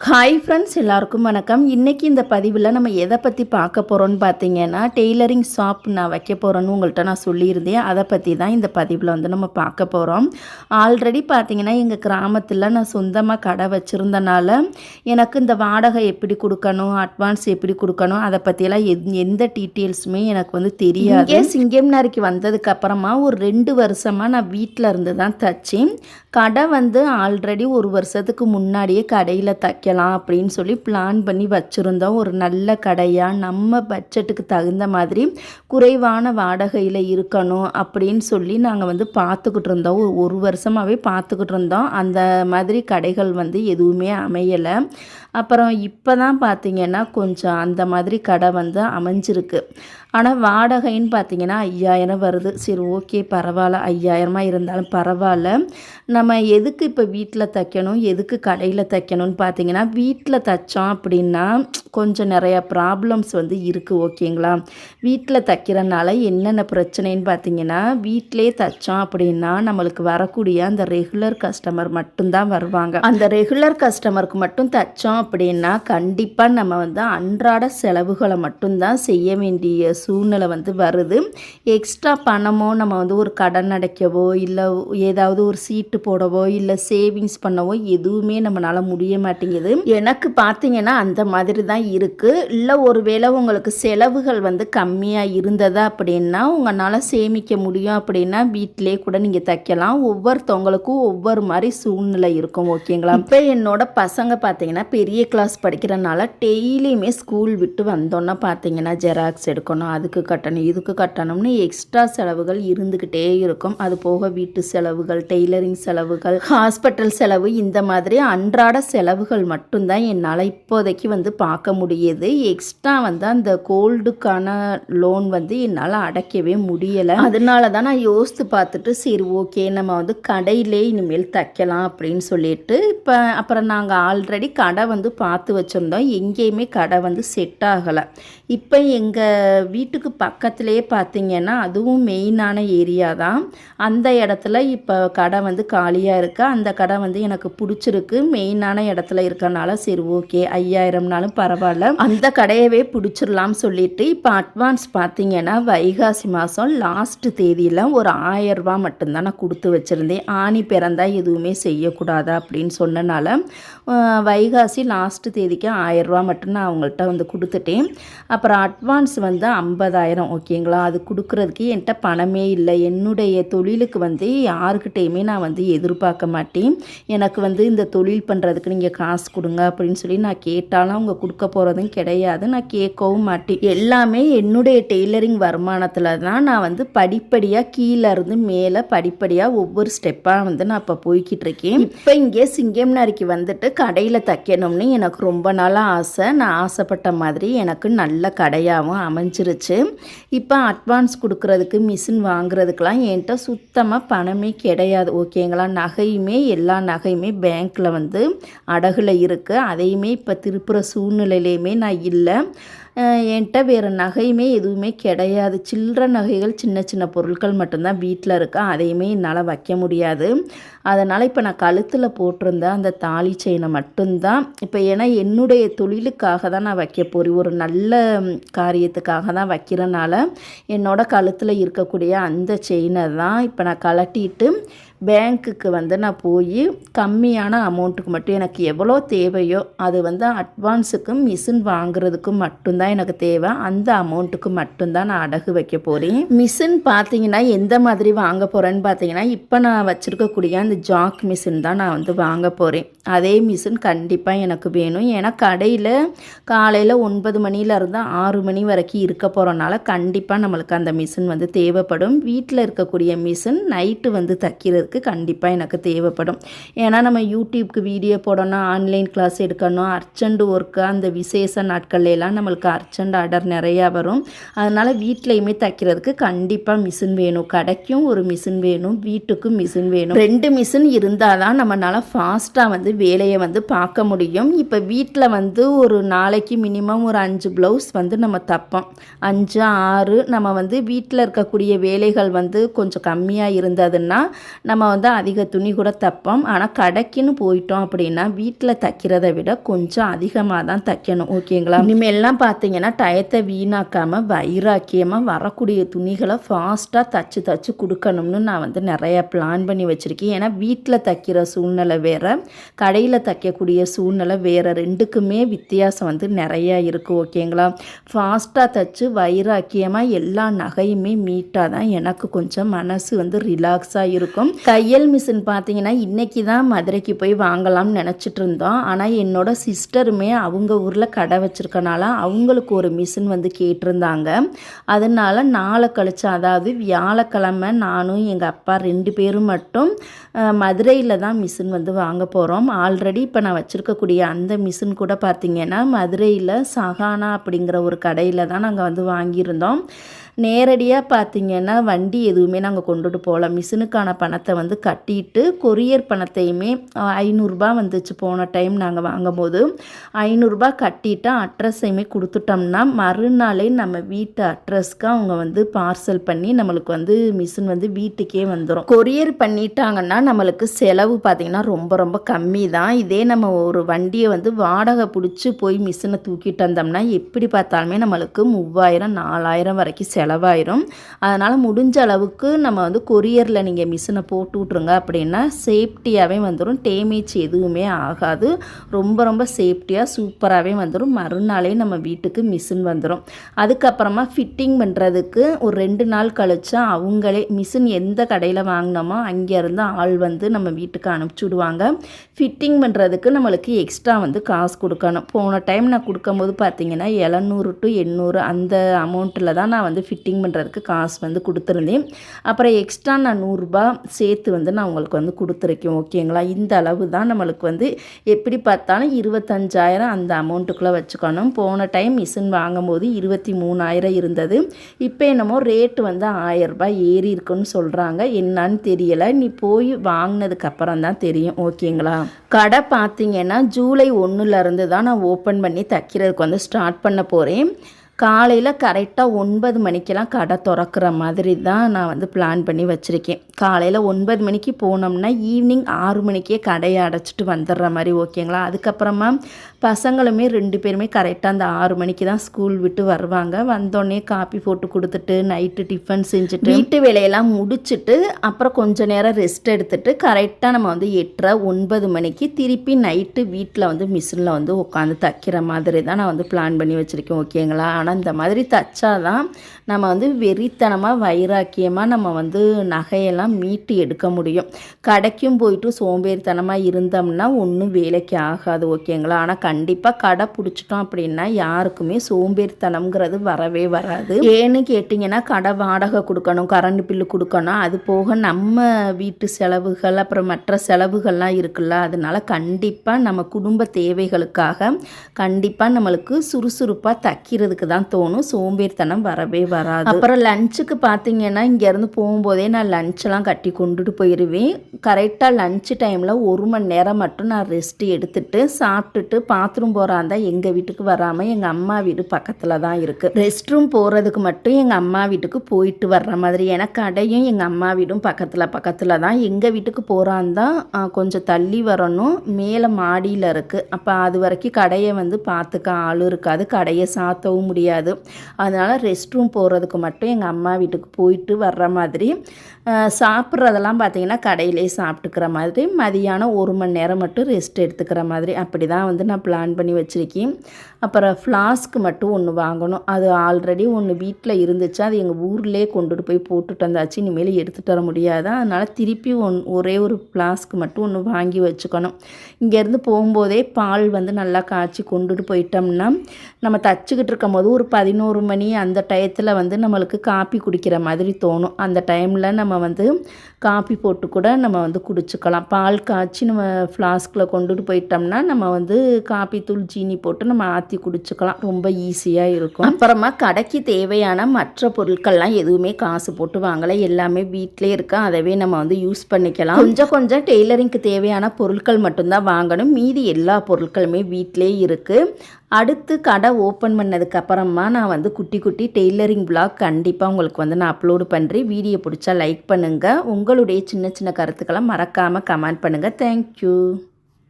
Hi friends எல்லாருக்கும் வணக்கம். இன்றைக்கி இந்த பதிவில் நம்ம எதை பற்றி பார்க்க போகிறோம்னு பார்த்தீங்கன்னா டெய்லரிங் ஷாப் நான் வைக்க போகிறேன்னு உங்கள்கிட்ட நான் சொல்லியிருந்தேன். அதை பற்றி தான் இந்த பதிவில் வந்து நம்ம பார்க்க போகிறோம் ஆல்ரெடி பார்த்தீங்கன்னா எங்கள் கிராமத்தில் நான் சொந்தமாக கடை வச்சுருந்தனால எனக்கு இந்த வாடகை எப்படி கொடுக்கணும் அட்வான்ஸ் எப்படி கொடுக்கணும் அதை பற்றியெல்லாம் எந் எந்த டீட்டெயில்ஸுமே எனக்கு வந்து தெரியாது. இங்கே சிங்கம்னாரிக்கு வந்ததுக்கு ஒரு ரெண்டு வருஷமாக நான் வீட்டில் இருந்து தான் தச்சேன். கடை வந்து ஆல்ரெடி ஒரு வருஷத்துக்கு முன்னாடியே கடையில் வைக்கலாம் அப்படின்னு சொல்லி பிளான் பண்ணி வச்சுருந்தோம். ஒரு நல்ல கடையாக நம்ம பட்ஜெட்டுக்கு தகுந்த மாதிரி குறைவான வாடகையில் இருக்கணும் அப்படின்னு சொல்லி நாங்கள் வந்து பார்த்துக்கிட்டு இருந்தோம். ஒரு ஒரு வருஷமாகவே பார்த்துக்கிட்டு இருந்தோம். அந்த மாதிரி கடைகள் வந்து எதுவுமே அமையலை. அப்புறம் இப்போ தான் பார்த்திங்கன்னா கொஞ்சம் அந்த மாதிரி கடை வந்து அமைஞ்சிருக்கு. ஆனால் வாடகைன்னு பார்த்தீங்கன்னா ஐயாயிரம் வருது. சரி ஓகே பரவாயில்ல. ஐயாயிரமாக இருந்தாலும் பரவாயில்ல. நம்ம எதுக்கு இப்போ வீட்டில் தைக்கணும்? எதுக்கு கடையில் தைக்கணும்னு பார்த்தீங்கன்னா வீட்டில் தைச்சோம் அப்படின்னா கொஞ்சம் நிறையா ப்ராப்ளம்ஸ் வந்து இருக்குது ஓகேங்களா? வீட்டில் தைக்கிறனால என்னென்ன பிரச்சனைன்னு பார்த்தீங்கன்னா வீட்டிலே தைச்சோம் அப்படின்னா நம்மளுக்கு வரக்கூடிய அந்த ரெகுலர் கஸ்டமர் மட்டும்தான் வருவாங்க. அந்த ரெகுலர் கஸ்டமருக்கு மட்டும் தைச்சோம் அப்படின்னா கண்டிப்பாக நம்ம வந்து அன்றாட செலவுகளை மட்டும்தான் செய்ய வேண்டிய சூழ்நிலை வந்து வருது. எக்ஸ்ட்ரா பணமோ நம்ம வந்து ஒரு கடன் அடைக்கவோ இல்லை ஏதாவது ஒரு சீட்டு போடவோ இல்லை சேவிங்ஸ் பண்ணவோ எதுவுமே நம்மளால முடிய மாட்டேங்குது. எனக்கு பார்த்தீங்கன்னா அந்த மாதிரி தான் இருக்குது இல்லை ஒருவேளை உங்களுக்கு செலவுகள் வந்து கம்மியாக இருந்ததா அப்படின்னா உங்களால் சேமிக்க முடியும் அப்படின்னா வீட்டிலே கூட நீங்கள் தைக்கலாம். ஒவ்வொருத்தவங்களுக்கும் ஒவ்வொரு மாதிரி சூழ்நிலை இருக்கும் ஓகேங்களா? இப்போ என்னோட பசங்க பார்த்தீங்கன்னா பெரிய கிளாஸ் படிக்கிறனால டெய்லியுமே ஸ்கூல் விட்டு வந்தோன்னா பார்த்தீங்கன்னா ஜெராக்ஸ் எடுக்கணும் அதுக்கு கட்டணும் இதுக்கு கட்டணும்னு எக்ஸ்ட்ரா செலவுகள் இருந்துக்கிட்டே இருக்கும். அது போக வீட்டு செலவுகள் டெய்லரிங் செலவுகள் ஹாஸ்பிட்டல் செலவு இந்த மாதிரி அன்றாட செலவுகள் மட்டும்தான் என்னால் இப்போதைக்கு வந்து பார்க்க முடியுது. எக்ஸ்ட்ரா வந்து அந்த கோல்டுக்கான லோன் வந்து என்னால் அடைக்கவே முடியலை. அதனால தான் நான் யோசித்து பார்த்துட்டு சரி ஓகே நம்ம வந்து கடையிலே இனிமேல் தைக்கலாம் அப்படின்னு சொல்லிட்டு இப்போ அப்புறம் நாங்கள் ஆல்ரெடி கடை வந்து பார்த்து வச்சுருந்தோம். எங்கேயுமே கடை வந்து செட் ஆகலை. இப்போ எங்கள் வீ வீட்டுக்கு பக்கத்துலேயே பார்த்தீங்கன்னா அதுவும் மெயினான ஏரியா தான். அந்த இடத்துல இப்போ கடை வந்து காலியாக இருக்குது அந்த கடை வந்து எனக்கு பிடிச்சிருக்கு. மெயினான இடத்துல இருக்கனால சரி ஓகே ஐயாயிரம்னாலும் பரவாயில்ல. அந்த கடையவே பிடிச்சிடலாம் சொல்லிட்டு இப்போ அட்வான்ஸ் பார்த்தீங்கன்னா வைகாசி மாதம் லாஸ்ட் தேதியில் ஒரு ஆயரூபா மட்டும்தான் நான் கொடுத்து வச்சுருந்தேன். ஆணி பிறந்தால் எதுவுமே செய்யக்கூடாதா அப்படின்னு சொன்னனால வைகாசி லாஸ்ட் தேதிக்கு ஆயரூபா மட்டும் நான் அவங்கள்ட்ட வந்து கொடுத்துட்டேன். அப்புறம் அட்வான்ஸ் வந்து ஐம்பதாயிரம் ஓகேங்களா? அது கொடுக்குறதுக்கு என்கிட்ட பணமே இல்லை. என்னுடைய தொழிலுக்கு வந்து யாருக்கிட்டேயுமே நான் வந்து எதிர்பார்க்க மாட்டேன். எனக்கு வந்து இந்த தொழில் பண்ணுறதுக்கு நீங்கள் காசு கொடுங்க அப்படின்னு சொல்லி நான் கேட்டாலும் அவங்க கொடுக்க போகிறதும் கிடையாது. நான் கேட்கவும் மாட்டேன். எல்லாமே என்னுடைய டெய்லரிங் வருமானத்தில் தான் நான் வந்து படிப்படியாக கீழே இருந்து மேலே படிப்படியாக ஒவ்வொரு ஸ்டெப்பாக வந்து நான் இப்போ போய்கிட்டு இருக்கேன். இப்போ இங்கே சிங்கம்னாரிக்கு வந்துட்டு கடையில் தைக்கணும்னு எனக்கு ரொம்ப நாளாக ஆசை. நான் ஆசைப்பட்ட மாதிரி எனக்கு நல்ல கடையாகவும் அமைஞ்சிருச்சு இப்போ அட்வான்ஸ் கொடுக்கறதுக்கு மிஷின் வாங்குறதுக்கெலாம் என்கிட்ட சுத்தமாக பணமே கிடையாது. ஓகேங்களா நகையுமே எல்லா நகையுமே பேங்க்கில் வந்து அடகுல இருக்குது அதையுமே இப்போ திருப்புற சூழ்நிலையிலையுமே நான் இல்லை. என்கிட்ட வேறு நகையுமே எதுவுமே கிடையாது. சில்லற நகைகள் சின்ன சின்ன பொருட்கள் மட்டும்தான் வீட்டில் இருக்கா. அதையுமே என்னால் வைக்க முடியாது. அதனால் இப்போ நான் கழுத்தில் போட்டிருந்த அந்த தாலி செயினை மட்டும்தான் இப்போ ஏன்னா என்னுடைய தொழிலுக்காக தான் நான் வைக்க போகிறேன் ஒரு நல்ல காரியத்துக்காக தான் வைக்கிறனால என்னோட கழுத்தில் இருக்கக்கூடிய அந்த செயினை தான் இப்போ நான் கலட்டிட்டு பேங்க்குக்கு வந்து நான் போய் கம்மியான அமௌண்ட்டுக்கு மட்டும் எனக்கு எவ்வளோ தேவையோ அது வந்து அட்வான்ஸுக்கும் மிஷின் வாங்குறதுக்கும் மட்டும்தான் எனக்கு தேவை. அந்த அமௌண்ட்டுக்கு மட்டும்தான் நான் அடகு வைக்க போகிறேன் மிஷின் பார்த்தீங்கன்னா எந்த மாதிரி வாங்க போகிறேன்னு பார்த்தீங்கன்னா இப்போ நான் வச்சுருக்கக்கூடிய அந்த ஜாக் மிஷின் தான் நான் வந்து வாங்க போகிறேன் அதே மிஷின் கண்டிப்பாக எனக்கு வேணும். ஏன்னா கடையில் காலையில் ஒன்பது மணிலேருந்து ஆறு மணி வரைக்கும் இருக்க போகிறனால கண்டிப்பாக நம்மளுக்கு அந்த மிஷின் வந்து தேவைப்படும். வீட்டில் இருக்கக்கூடிய மிஷின் நைட்டு வந்து தைக்கிறது தைக்கிறதுக்கு கண்டிப்பாக எனக்கு தேவைப்படும். ஏன்னா நம்ம யூடியூப்க்கு வீடியோ போடணும் ஆன்லைன் கிளாஸ் எடுக்கணும் அர்ஜென்ட் ஒர்க்கு அந்த விசேஷ நாட்கள்ல எல்லாம் நம்மளுக்கு அர்ஜென்ட் ஆர்டர் நிறையா வரும். அதனால் வீட்லேயுமே தைக்கிறதுக்கு கண்டிப்பாக மிஷின் வேணும். கடைக்கும் ஒரு மிஷின் வேணும் வீட்டுக்கும் மிஷின் வேணும். ரெண்டு மிஷின் இருந்தால் தான் நம்மளால் ஃபாஸ்ட்டாக வந்து வேலையை வந்து பார்க்க முடியும். இப்போ வீட்டில் வந்து ஒரு நாளைக்கு மினிமம் ஒரு அஞ்சு ப்ளவுஸ் வந்து நம்ம தைப்போம். அஞ்சு ஆறு நம்ம வந்து வீட்டில் இருக்கக்கூடிய வேலைகள் வந்து கொஞ்சம் கம்மியாக இருந்ததுன்னா நம்ம நம்ம வந்து அதிக துணி கூட தைப்போம். ஆனால் கடைக்குன்னு போயிட்டோம் அப்படின்னா வீட்டில் தைக்கிறத விட கொஞ்சம் அதிகமாக தான் தைக்கணும். ஓகேங்களா? இனிமேல்லாம் பார்த்தீங்கன்னா டயத்தை வீணாக்காமல் வைராக்கியமாக வரக்கூடிய துணிகளை ஃபாஸ்ட்டாக தச்சு தச்சு கொடுக்கணும்னு நான் வந்து நிறைய பிளான் பண்ணி வச்சுருக்கேன். ஏன்னா வீட்டில் தைக்கிற சூழ்நிலை வேறு கடையில் தைக்கக்கூடிய சூழ்நிலை வேறு. ரெண்டுக்குமே வித்தியாசம் வந்து நிறையா இருக்குது ஓகேங்களா? ஃபாஸ்ட்டாக தைச்சு வைராக்கியமாக எல்லா நகையுமே மீட்டாக தான் எனக்கு கொஞ்சம் மனசு வந்து ரிலாக்ஸாக இருக்கும். தையல் மிஷின் பார்த்தீங்கன்னா இன்றைக்கி தான் மதுரைக்கு போய் வாங்கலாம்னு நினச்சிட்டு இருந்தோம் ஆனால் என்னோடய சிஸ்டருமே அவங்க ஊரில் கடை வச்சுருக்கனால அவங்களுக்கு ஒரு மிஷின் வந்து கேட்டிருந்தாங்க. அதனால் நாளை கழிச்சு அதாவது வியாழக்கிழமை நானும் எங்கள் அப்பா ரெண்டு பேரும் மட்டும் மதுரையில் தான் மிஷின் வந்து வாங்க போகிறோம் ஆல்ரெடி இப்போ நான் வச்சுருக்கக்கூடிய அந்த மிஷின் கூட பார்த்திங்கன்னா மதுரையில் சஹானா அப்படிங்கிற ஒரு கடையில் தான் நாங்கள் வந்து வாங்கியிருந்தோம். நேரடியாக பார்த்திங்கன்னா வண்டி எதுவுமே நாங்கள் கொண்டுட்டு போகல மிஷினுக்கான பணத்தை வந்து கட்டிட்டு கொரியர் பணத்தையுமே ஐநூறுரூபா வந்துச்சு போன டைம் நாங்கள் வாங்கும்போது. ஐநூறுரூபா கட்டிட்டு அட்ரஸையுமே கொடுத்துட்டோம்னா மறுநாளே நம்ம வீட்டு அட்ரஸ்க்கு அவங்க வந்து பார்சல் பண்ணி நம்மளுக்கு வந்து மிஷின் வந்து வீட்டுக்கே வந்துடும் கொரியர் பண்ணிட்டாங்கன்னா நம்மளுக்கு செலவு பார்த்திங்கன்னா ரொம்ப ரொம்ப கம்மி தான் இதே நம்ம ஒரு வண்டியை வந்து வாடகை பிடிச்சி போய் மிஷினை தூக்கிட்டு வந்தோம்னா எப்படி பார்த்தாலுமே நம்மளுக்கு மூவாயிரம் நாலாயிரம் வரைக்கும் செலவாயிரும். அதனால் முடிஞ்ச அளவுக்கு நம்ம வந்து கொரியரில் நீங்கள் மிஷினை போட்டு விட்ருங்க அப்படின்னா சேஃப்டியாகவே வந்துடும் டேமேஜ் எதுவுமே ஆகாது. ரொம்ப ரொம்ப சேஃப்டியாக சூப்பராகவே வந்துடும் மறுநாளே நம்ம வீட்டுக்கு மிஷின் வந்துடும் அதுக்கப்புறமா ஃபிட்டிங் பண்ணுறதுக்கு ஒரு ரெண்டு நாள் கழிச்சா அவங்களே மிஷின் எந்த கடையில் வாங்கினோமோ அங்கேருந்து ஆள் வந்து நம்ம வீட்டுக்கு அனுப்பிச்சி விடுவாங்க. ஃபிட்டிங் பண்ணுறதுக்கு நம்மளுக்கு எக்ஸ்ட்ரா வந்து காசு கொடுக்கணும். போன டைம் நான் கொடுக்கும்போது பார்த்தீங்கன்னா எழுநூறு டு எண்ணூறு அந்த அமௌண்ட்டில் தான் நான் வந்து ஃபிட்டிங் பண்ணுறதுக்கு காசு வந்து கொடுத்துருந்தேன். அப்புறம் எக்ஸ்ட்ரா நான் நூறுரூபா சேர்த்து வந்து நான் உங்களுக்கு வந்து கொடுத்துருக்கேன் ஓகேங்களா? இந்த அளவு தான் நம்மளுக்கு வந்து எப்படி பார்த்தாலும் இருபத்தஞ்சாயிரம் அந்த அமௌண்ட்டுக்குள்ளே வச்சுக்கணும். போன டைம் மிஷின் வாங்கும்போது இருபத்தி மூணாயிரம் இருந்தது. இப்போ என்னமோ ரேட்டு வந்து ஆயரரூபா ஏறி இருக்குன்னு சொல்கிறாங்க என்னன்னு தெரியலை. நீ போய் வாங்கினதுக்கப்புறம் தான் தெரியும் ஓகேங்களா? கடை பார்த்தீங்கன்னா ஜூலை ஒன்றுலேருந்து தான் நான் ஓப்பன் பண்ணி தைக்கிறதுக்கு வந்து ஸ்டார்ட் பண்ண போகிறேன் காலையில் கரெக்டாக ஒன்பது மணிக்கெல்லாம் கடை திறக்கிற மாதிரி தான் நான் வந்து பிளான் பண்ணி வச்சுருக்கேன். காலையில் ஒன்பது மணிக்கு போனோம்னா ஈவினிங் ஆறு மணிக்கே கடையை அடைச்சிட்டு வந்துடுற மாதிரி ஓகேங்களா அதுக்கப்புறமா பசங்களுமே ரெண்டு பேருமே கரெக்டாக அந்த ஆறு மணிக்கு தான் ஸ்கூல் விட்டு வருவாங்க. வந்தோடனே காப்பி போட்டு கொடுத்துட்டு நைட்டு டிஃபன் செஞ்சுட்டு வீட்டு வேலையெல்லாம் முடிச்சுட்டு அப்புறம் கொஞ்ச நேரம் ரெஸ்ட் எடுத்துட்டு கரெக்டாக நம்ம வந்து எட்டரை ஒன்பது மணிக்கு திருப்பி நைட்டு வீட்டில் வந்து மிஷினில் வந்து உட்காந்து தைக்கிற மாதிரி தான் நான் வந்து பிளான் பண்ணி வச்சுருக்கேன் ஓகேங்களா ஆனால் அந்த மாதிரி தைச்சாதான் நம்ம வந்து வெறித்தனமாக வைராக்கியமாக நம்ம வந்து நகையெல்லாம் மீட்டு எடுக்க முடியும். கடைக்கும் போயிட்டு சோம்பேறித்தனமாக இருந்தோம்னா ஒன்றும் வேலைக்கு ஆகாது ஓகேங்களா? ஆனால் கண்டிப்பாக கடை பிடிச்சிட்டோம் அப்படின்னா யாருக்குமே சோம்பேறித்தனம்ங்கிறது வரவே வராது. ஏன்னு கேட்டிங்கன்னா கடை வாடகை கொடுக்கணும் கரண்ட் பில்லு கொடுக்கணும் அது போக நம்ம வீட்டு செலவுகள் அப்புறம் மற்ற செலவுகள்லாம் இருக்குல்ல அதனால கண்டிப்பாக நம்ம குடும்ப தேவைகளுக்காக கண்டிப்பாக நம்மளுக்கு சுறுசுறுப்பாக தைக்கிறதுக்கு தான் தோணும். சோம்பேறித்தனம் வரவே வராது. அப்புறம் லஞ்சுக்கு பார்த்தீங்கன்னா இங்கேருந்து போகும்போதே நான் லஞ்செல்லாம் கட்டி கொண்டுட்டு போயிடுவேன் கரெக்டாக லஞ்சு டைமில் ஒரு மணி நேரம் மட்டும் நான் ரெஸ்ட் எடுத்துட்டு சாப்பிட்டுட்டு பாத்ரூம் போகிறா இருந்தால் எங்கள் வீட்டுக்கு வராமல் எங்கள் அம்மா வீடு பக்கத்தில் தான் இருக்குது ரெஸ்ட் ரூம் போகிறதுக்கு மட்டும் எங்கள் அம்மா வீட்டுக்கு போயிட்டு வர்ற மாதிரி. ஏன்னா கடையும் எங்கள் அம்மா வீடும் பக்கத்தில் பக்கத்தில் தான். எங்கள் வீட்டுக்கு போகிறாந்தான் கொஞ்சம் தள்ளி வரணும். மேலே மாடியில் இருக்குது அப்போ அது வரைக்கும் கடையை வந்து பார்த்துக்க ஆளும் இருக்காது. கடையை சாத்தவும் முடியாது. முடியாது. அதனால் ரெஸ்ட் ரூம் போகிறதுக்கு மட்டும் எங்கள் அம்மா வீட்டுக்கு போயிட்டு வர்ற மாதிரி சாப்பிட்றதெல்லாம் பார்த்திங்கன்னா கடையிலே சாப்பிட்டுக்கிற மாதிரி மதியானம் ஒரு மணி நேரம் மட்டும் ரெஸ்ட் எடுத்துக்கிற மாதிரி அப்படி தான் வந்து நான் பிளான் பண்ணி வச்சுருக்கேன். அப்புறம் ஃப்ளாஸ்க்கு மட்டும் ஒன்று வாங்கணும். அது ஆல்ரெடி ஒன்று வீட்டில் இருந்துச்சு. அது எங்கள் ஊர்லேயே கொண்டுட்டு போய் போட்டுட்டு வந்தாச்சு. இனிமேல் எடுத்துகிட்டு வர முடியாது. அதனால் திருப்பி ஒன் ஒரே ஒரு ஃப்ளாஸ்க்கு மட்டும் ஒன்று வாங்கி வச்சுக்கணும். இங்கேருந்து போகும்போதே பால் வந்து நல்லா காய்ச்சி கொண்டுட்டு போயிட்டோம்னா நம்ம தச்சுக்கிட்டு இருக்கும் போது ஒரு பதினோரு மணி அந்த டயத்தில் வந்து நம்மளுக்கு காப்பி குடிக்கிற மாதிரி தோணும். அந்த டைமில் நம்ம வந்து காப்பி போட்டு கூட நம்ம வந்து குடிச்சுக்கலாம். பால் காய்ச்சி நம்ம ஃப்ளாஸ்கில் கொண்டுட்டு போயிட்டோம்னா நம்ம வந்து காப்பி தூள் சீனி போட்டு நம்ம ஆற்றி குடிச்சுக்கலாம். ரொம்ப ஈஸியாக இருக்கும். அப்புறமா கடைக்கு தேவையான மற்ற பொருட்கள்லாம் எதுவுமே காசு போட்டு வாங்கலை. எல்லாமே வீட்டிலே இருக்கா. அதவே நம்ம வந்து யூஸ் பண்ணிக்கலாம். கொஞ்சம் கொஞ்சம் டெய்லரிங்க்கு தேவையான பொருட்கள் மட்டும்தான் வாங்கணும். மீதி எல்லா பொருட்களுமே வீட்டிலே இருக்குது அடுத்து கடை ஓப்பன் பண்ணதுக்கப்புறமா நான் வந்து குட்டி குட்டி டெய்லரிங் பிளாக் கண்டிப்பாக உங்களுக்கு வந்து நான் அப்லோடு பண்ணுறேன் வீடியோ பிடிச்சா லைக் பண்ணுங்கள் உங்களுடைய சின்ன சின்ன கருத்துக்களை மறக்காமல் கமெண்ட் பண்ணுங்கள் தேங்க்யூ